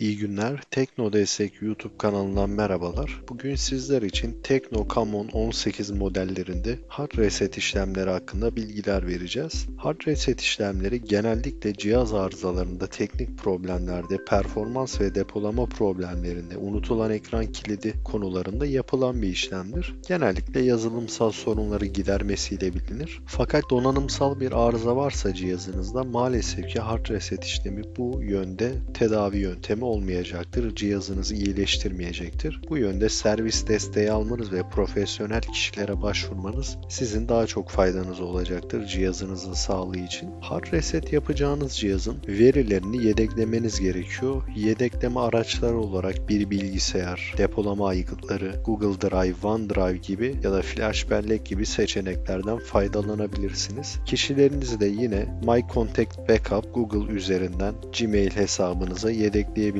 İyi günler. Tekno Destek YouTube kanalından merhabalar. Bugün sizler için Tekno Camon 18 modellerinde hard reset işlemleri hakkında bilgiler vereceğiz. Hard reset işlemleri genellikle cihaz arızalarında, teknik problemlerde, performans ve depolama problemlerinde, unutulan ekran kilidi konularında yapılan bir işlemdir. Genellikle yazılımsal sorunları gidermesiyle bilinir. Fakat donanımsal bir arıza varsa cihazınızda maalesef ki hard reset işlemi bu yönde tedavi yöntemi olmayacaktır. Cihazınızı iyileştirmeyecektir. Bu yönde servis desteği almanız ve profesyonel kişilere başvurmanız sizin daha çok faydanız olacaktır cihazınızın sağlığı için. Hard reset yapacağınız cihazın verilerini yedeklemeniz gerekiyor. Yedekleme araçları olarak bir bilgisayar, depolama aygıtları, Google Drive, OneDrive gibi ya da flash bellek gibi seçeneklerden faydalanabilirsiniz. Kişilerinizi de yine My Contact Backup Google üzerinden Gmail hesabınıza yedekleyebilirsiniz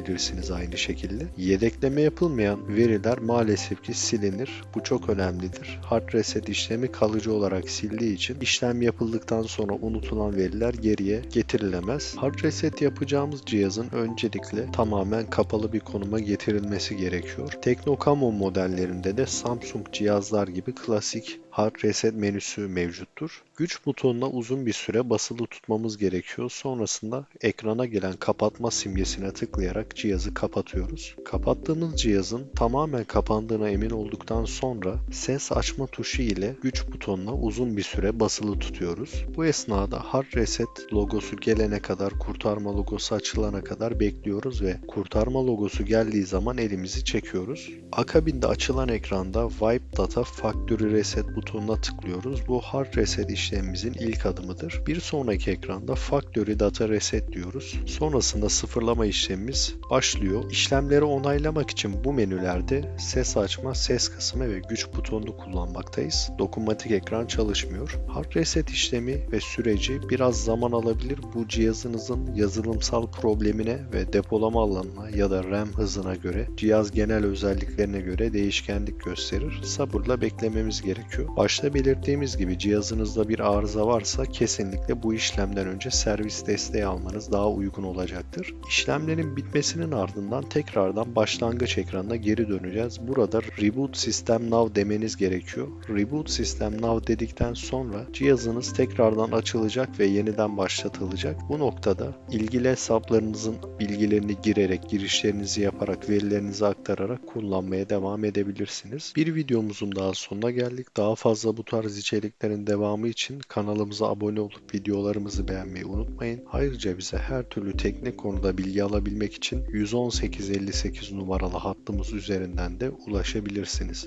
aynı şekilde. Yedekleme yapılmayan veriler maalesef ki silinir. Bu çok önemlidir. Hard reset işlemi kalıcı olarak sildiği için işlem yapıldıktan sonra unutulan veriler geriye getirilemez. Hard reset yapacağımız cihazın öncelikle tamamen kapalı bir konuma getirilmesi gerekiyor. Teknocamo modellerinde de Samsung cihazlar gibi klasik Hard Reset menüsü mevcuttur. Güç butonuna uzun bir süre basılı tutmamız gerekiyor. Sonrasında ekrana gelen kapatma simgesine tıklayarak cihazı kapatıyoruz. Kapattığımız cihazın tamamen kapandığına emin olduktan sonra ses açma tuşu ile güç butonuna uzun bir süre basılı tutuyoruz. Bu esnada Hard Reset logosu gelene kadar, kurtarma logosu açılana kadar bekliyoruz ve kurtarma logosu geldiği zaman elimizi çekiyoruz. Akabinde açılan ekranda Wipe Data Factory Reset butonu butonuna tıklıyoruz. Bu hard reset işlemimizin ilk adımıdır. Bir sonraki ekranda Factory Data Reset diyoruz. Sonrasında sıfırlama işlemimiz başlıyor. İşlemleri onaylamak için bu menülerde ses açma, ses kısmı ve güç butonunu kullanmaktayız. Dokunmatik ekran çalışmıyor. Hard reset işlemi ve süreci biraz zaman alabilir. Bu cihazınızın yazılımsal problemine ve depolama alanına ya da RAM hızına göre cihaz genel özelliklerine göre değişkenlik gösterir. Sabırla beklememiz gerekiyor. Başta belirttiğimiz gibi cihazınızda bir arıza varsa kesinlikle bu işlemden önce servis desteği almanız daha uygun olacaktır. İşlemlerin bitmesinin ardından tekrardan başlangıç ekranına geri döneceğiz. Burada Reboot System Now demeniz gerekiyor. Reboot System Now dedikten sonra cihazınız tekrardan açılacak ve yeniden başlatılacak. Bu noktada ilgili hesaplarınızın bilgilerini girerek, girişlerinizi yaparak, verilerinizi aktararak kullanmaya devam edebilirsiniz. Bir videomuzun daha sonuna geldik. Daha fazla bu tarz içeriklerin devamı için kanalımıza abone olup videolarımızı beğenmeyi unutmayın. Ayrıca bize her türlü teknik konuda bilgi alabilmek için 11858 numaralı hattımız üzerinden de ulaşabilirsiniz.